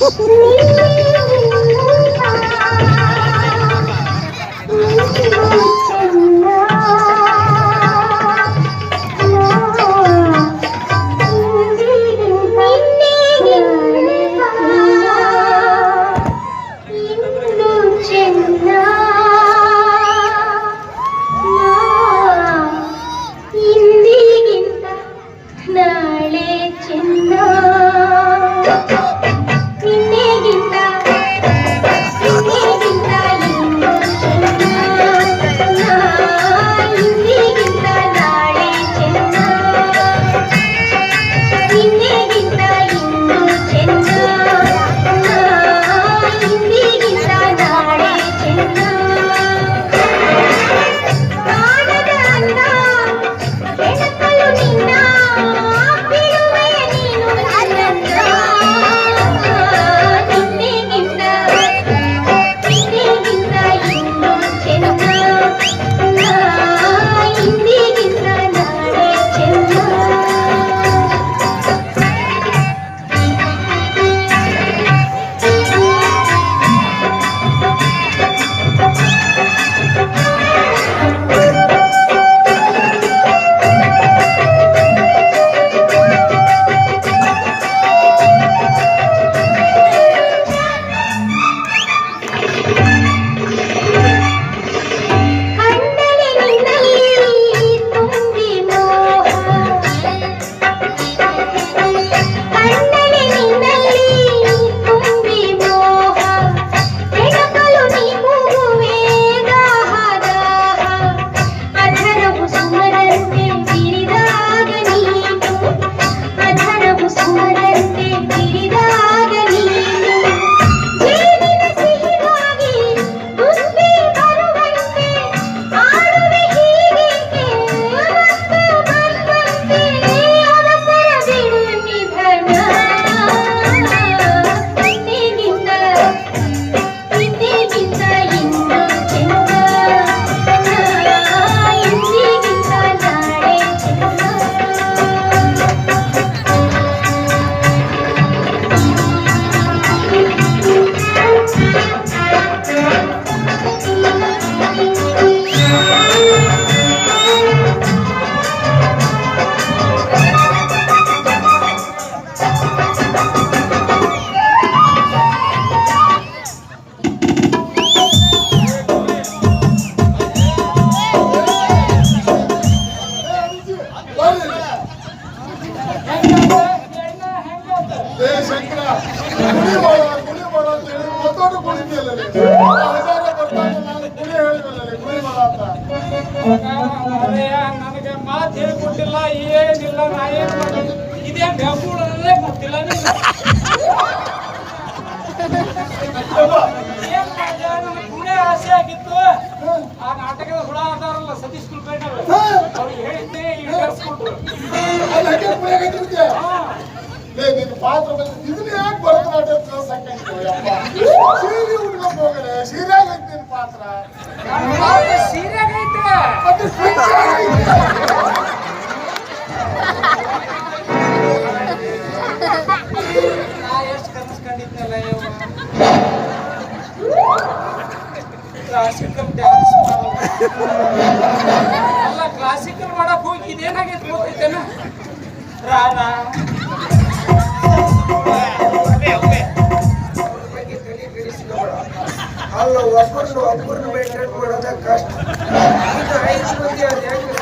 Thank you. ಏ ಶಂಕರ ಕುಡಿ ಮಾಡ ಮಾಡ ಅಂತ ಹೇಳಿ ಮತ್ತೊಂದು. ಹಜಾರ ಬರ್ತಾನೆ ನಾನು ಮಾಡ ಅಂತ. ನನಗೆ ಮಾತು ಹೇಳ್ಕೊಟ್ಟಿಲ್ಲ ಏನಿಲ್ಲ ನಾ ಏನ್ ಮಾಡೋದು? ಇದೇ ಬೆಂಬೂಡದೇ ಗೊತ್ತಿಲ್ಲ ಏನ್ ಮಾಡ್ದೆ? ನನಗೆ ಪುಣೆ ಆಸೆ ಆಗಿತ್ತು. ಆ ನಾಟಕದ ಹುಳ ಅದಾರಲ್ಲ ಸತೀಶ್ ಕುಲಕರ್ಣಿ ಅವ್ರು. ಅವ್ರಿಗೆ ಹೇಳಿದ್ದೆ ಈಡೇರಿಸ್ಕೊಟ್ರು. ನಿನ್ನ ಪಾತ್ರ ಇದನ್ನ ಯಾಕೆ ಭರತನಾಟ್ಯ ಸೀರೆ ಉಟ್ಕೊಂಡ್ ಹೋಗಲೆ ಸೀರೆ ಆಗೈತೆ ನಿನ್ನ ಪಾತ್ರ. ಕ್ಲಾಸಿಕಲ್ ಡ್ಯಾನ್ಸ್ ಅಲ್ಲ ಕ್ಲಾಸಿಕಲ್ ಮಾಡಕ್ ಹೋಗಿ ಇದೇನಾಗೈತೆ ಗೊತ್ತೈತೇನ? ರಾಧಾ. ಅಲ್ಲ ಒಬ್ಬರನ್ನು ಒಬ್ಬರನ್ನು ಮೇಂಟೈನ್ ಮಾಡೋದ ಕಷ್ಟ. ಈಗ ಐದು ಮಂದಿ ಅದು ಹೆಂಗೆ?